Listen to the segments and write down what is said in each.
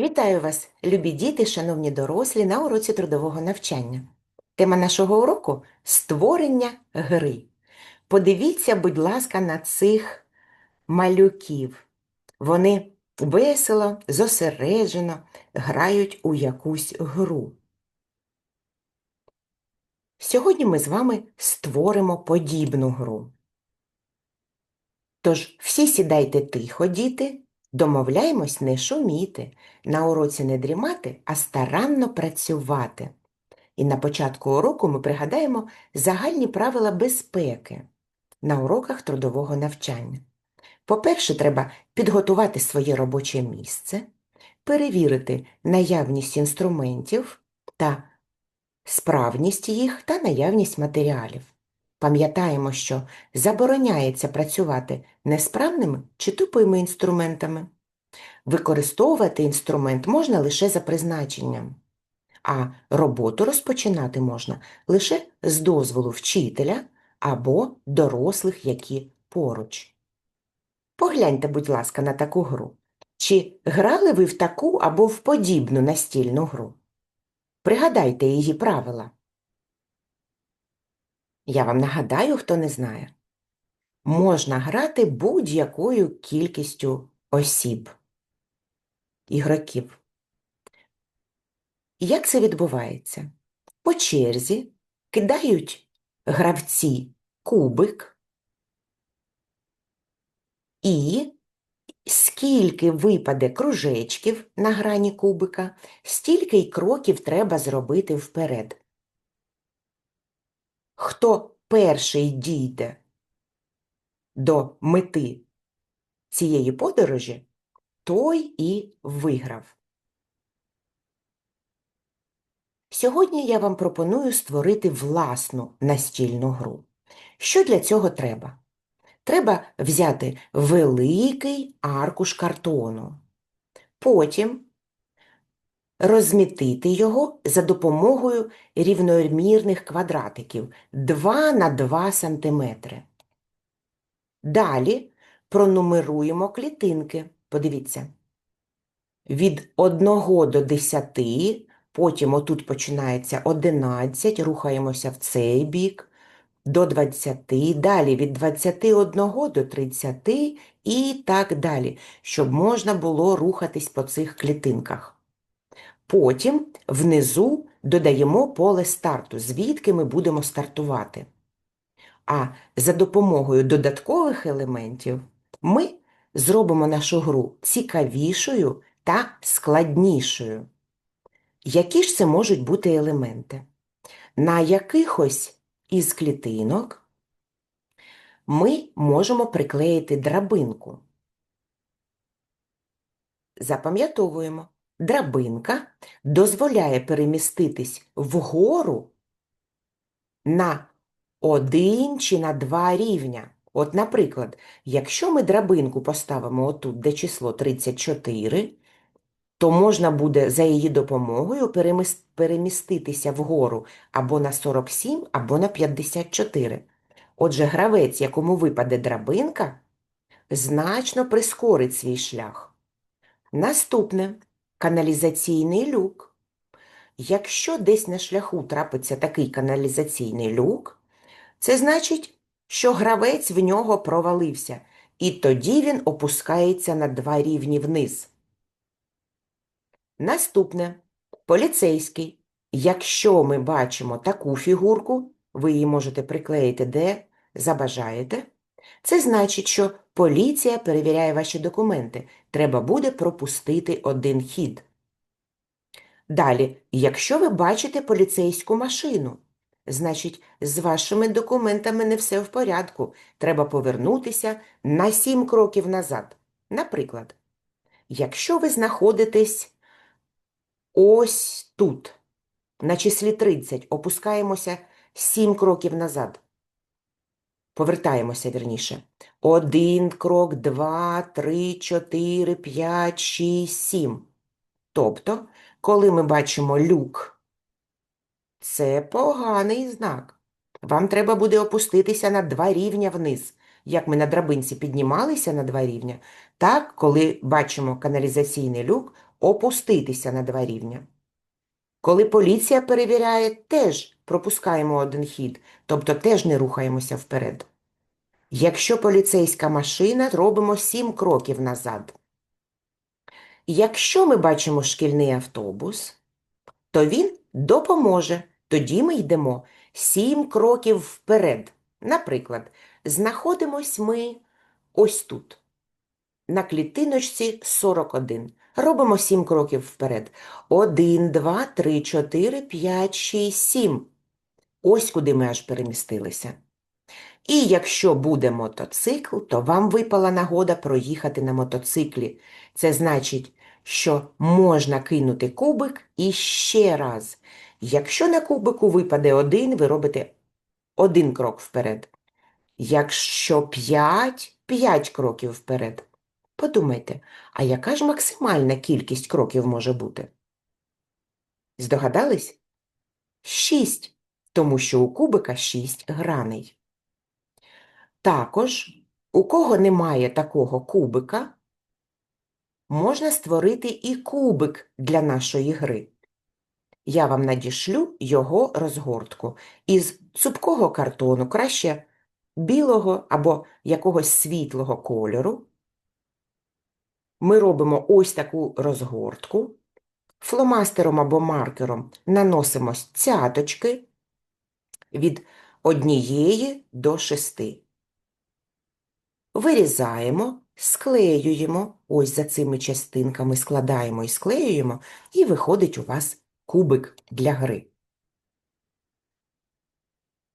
Вітаю вас, любі діти, шановні дорослі, на уроці трудового навчання. Тема нашого уроку створення гри. Подивіться, будь ласка, на цих малюків. Вони весело, зосереджено грають у якусь гру. Сьогодні ми з вами створимо подібну гру. Тож всі сідайте тихо, діти, домовляємось не шуміти, на уроці не дрімати, а старанно працювати. І на початку уроку ми пригадаємо загальні правила безпеки на уроках трудового навчання. По-перше, треба підготувати своє робоче місце, перевірити наявність інструментів та справність їх та наявність матеріалів. Пам'ятаємо, що забороняється працювати несправними чи тупими інструментами. Використовувати інструмент можна лише за призначенням, а роботу розпочинати можна лише з дозволу вчителя або дорослих, які поруч. Погляньте, будь ласка, на таку гру. Чи грали ви в таку або в подібну настільну гру? Пригадайте її правила. Я вам нагадаю, хто не знає. Можна грати будь-якою кількістю осіб, ігроків. Як це відбувається? По черзі кидають гравці кубик і скільки випаде кружечків на грані кубика, стільки й кроків треба зробити вперед. Хто перший дійде до мети цієї подорожі, той і виграв. Сьогодні я вам пропоную створити власну настільну гру. Що для цього треба? Треба взяти великий аркуш картону, потім розмітити його за допомогою рівномірних квадратиків 2 на 2 см. Далі пронумеруємо клітинки. Подивіться. Від 1 до 10, потім отут починається 11, рухаємося в цей бік, до 20, далі від 21 до 30 і так далі, щоб можна було рухатись по цих клітинках. Потім внизу додаємо поле старту, звідки ми будемо стартувати. А за допомогою додаткових елементів ми зробимо нашу гру цікавішою та складнішою. Які ж це можуть бути елементи? На якихось із клітинок ми можемо приклеїти драбинку. Запам'ятовуємо, драбинка дозволяє переміститись вгору на один чи на два рівня. От, наприклад, якщо ми драбинку поставимо отут, де число 34, то можна буде за її допомогою переміститися вгору або на 47, або на 54. Отже, гравець, якому випаде драбинка, значно прискорить свій шлях. Наступне каналізаційний люк. Якщо десь на шляху трапиться такий каналізаційний люк, це значить, що гравець в нього провалився, і тоді він опускається на два рівні вниз. Наступне поліцейський. Якщо ми бачимо таку фігурку, ви її можете приклеїти де забажаєте, це значить, що поліція перевіряє ваші документи. Треба буде пропустити один хід. Далі, якщо ви бачите поліцейську машину, значить, з вашими документами не все в порядку. Треба повернутися на сім кроків назад. Наприклад, якщо ви знаходитесь ось тут, на числі 30, опускаємося 7 кроків назад. Повертаємося вірніше. Один крок, два, три, чотири, п'ять, шість, сім. Тобто, коли ми бачимо люк, це поганий знак. Вам треба буде опуститися на два рівня вниз. Як ми на драбинці піднімалися на два рівня, так, коли бачимо каналізаційний люк, опуститися на два рівня. Коли поліція перевіряє, теж пропускаємо один хід, тобто теж не рухаємося вперед. Якщо поліцейська машина, робимо сім кроків назад. Якщо ми бачимо шкільний автобус, то він допоможе. Тоді ми йдемо сім кроків вперед. Наприклад, знаходимось ми ось тут. На клітиночці 41. Робимо 7 кроків вперед. 1, 2, 3, 4, 5, 6, 7. Ось куди ми аж перемістилися. І якщо буде мотоцикл, то вам випала нагода проїхати на мотоциклі. Це значить, що можна кинути кубик і ще раз. Якщо на кубику випаде один, ви робите один крок вперед. Якщо 5, 5 кроків вперед. Подумайте, а яка ж максимальна кількість кроків може бути? Здогадались? 6, тому що у кубика 6 граней. Також, у кого немає такого кубика, можна створити і кубик для нашої гри. Я вам надішлю його розгортку із цупкого картону, краще білого або якогось світлого кольору. Ми робимо ось таку розгортку. Фломастером або маркером наносимо цяточки від однієї до шести. Вирізаємо, склеюємо, ось за цими частинками складаємо і склеюємо, і виходить у вас кубик для гри.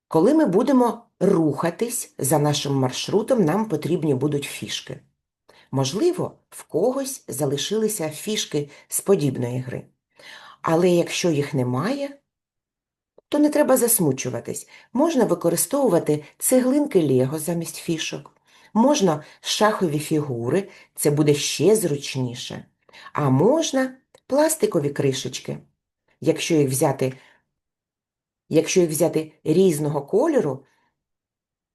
Коли ми будемо рухатись за нашим маршрутом, нам потрібні будуть фішки. Можливо, в когось залишилися фішки з подібної гри. Але якщо їх немає, то не треба засмучуватись. Можна використовувати цеглинки Лего замість фішок. Можна шахові фігури, це буде ще зручніше. А можна пластикові кришечки. Якщо їх взяти, якщо їх взяти різного кольору,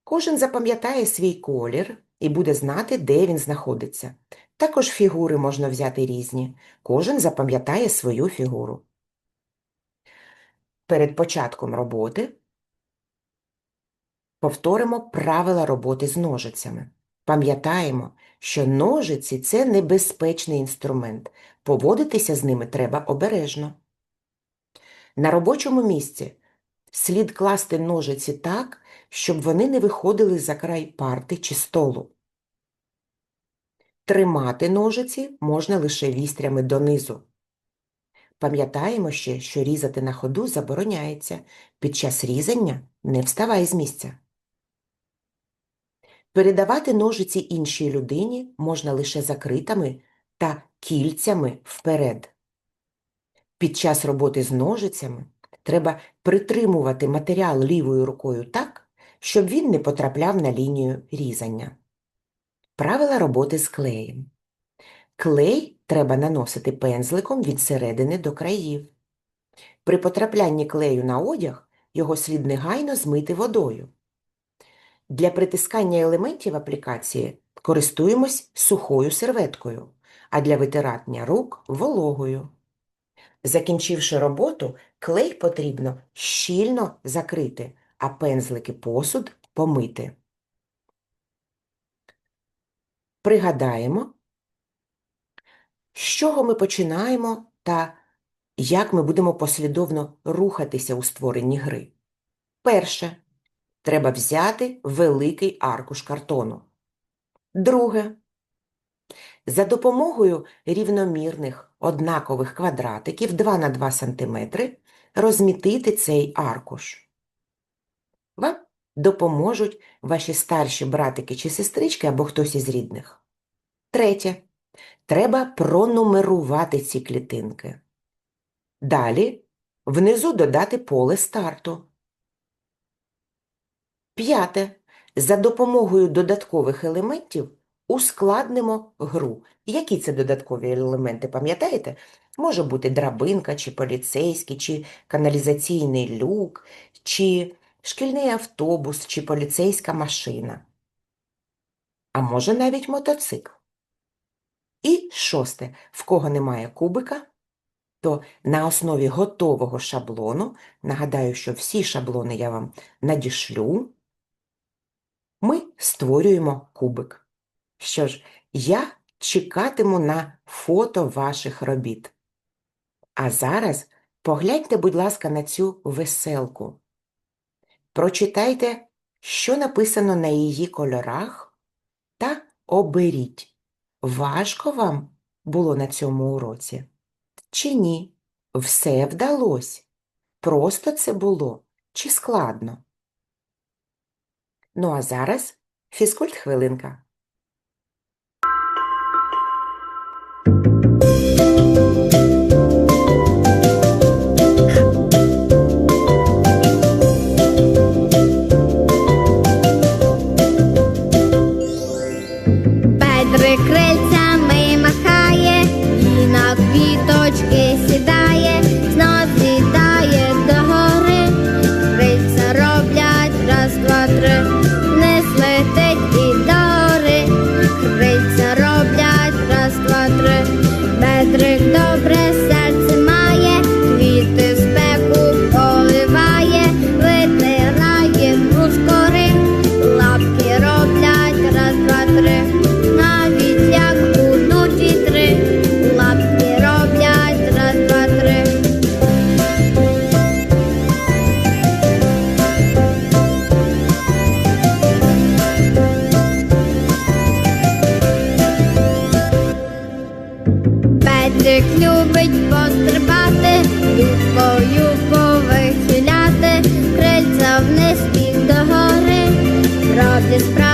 кожен запам'ятає свій колір і буде знати, де він знаходиться. Також фігури можна взяти різні. Кожен запам'ятає свою фігуру. Перед початком роботи повторимо правила роботи з ножицями. Пам'ятаємо, що ножиці – це небезпечний інструмент. Поводитися з ними треба обережно. На робочому місці слід класти ножиці так, щоб вони не виходили за край парти чи столу. Тримати ножиці можна лише вістрями донизу. Пам'ятаємо ще, що різати на ходу забороняється. Під час різання не вставай з місця. Передавати ножиці іншій людині можна лише закритими та кільцями вперед. Під час роботи з ножицями треба притримувати матеріал лівою рукою так, щоб він не потрапляв на лінію різання. Правила роботи з клеєм. Клей треба наносити пензликом від середини до країв. При потраплянні клею на одяг його слід негайно змити водою. Для притискання елементів аплікації користуємось сухою серветкою, а для витирання рук вологою. Закінчивши роботу, клей потрібно щільно закрити, а пензлики посуд помити. Пригадаємо, з чого ми починаємо та як ми будемо послідовно рухатися у створенні гри. Перше. Треба взяти великий аркуш картону. Друге. За допомогою рівномірних однакових квадратиків 2 на 2 см розмітити цей аркуш. Вам допоможуть ваші старші братики чи сестрички або хтось із рідних. Третє. Треба пронумерувати ці клітинки. Далі внизу додати поле старту. П'яте. За допомогою додаткових елементів ускладнимо гру. Які це додаткові елементи, пам'ятаєте? Може бути драбинка, чи поліцейський, чи каналізаційний люк, чи шкільний автобус, чи поліцейська машина. А може навіть мотоцикл. І Шосте. В кого немає кубика, то на основі готового шаблону, нагадаю, що всі шаблони я вам надішлю, ми створюємо кубик. Що ж, я чекатиму на фото ваших робіт. А зараз погляньте, будь ласка, на цю веселку. Прочитайте, що написано на її кольорах, та оберіть, важко вам було на цьому уроці? Чи ні? Все вдалося? Просто це було чи складно? Ну а зараз фізкульт хвилинка. Петрик любить пострибати, юбкою повихиляти, крильця вниз і догори, робить справно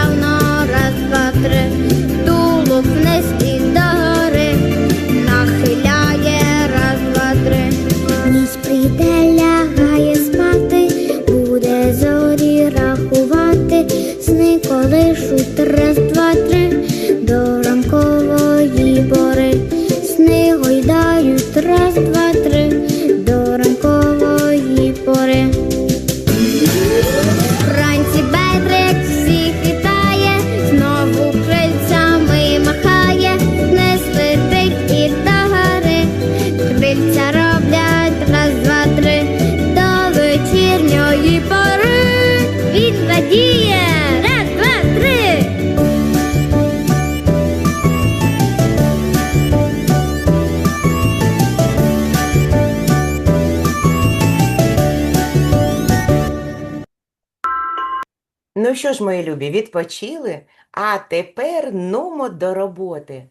що ж, мої любі, відпочили? А тепер нумо до роботи.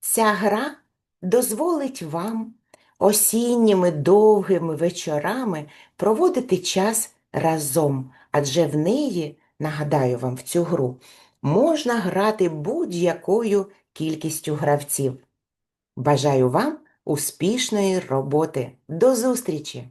Ця гра дозволить вам осінніми довгими вечорами проводити час разом, адже в неї, нагадаю вам в цю гру, можна грати будь-якою кількістю гравців. Бажаю вам успішної роботи. До зустрічі!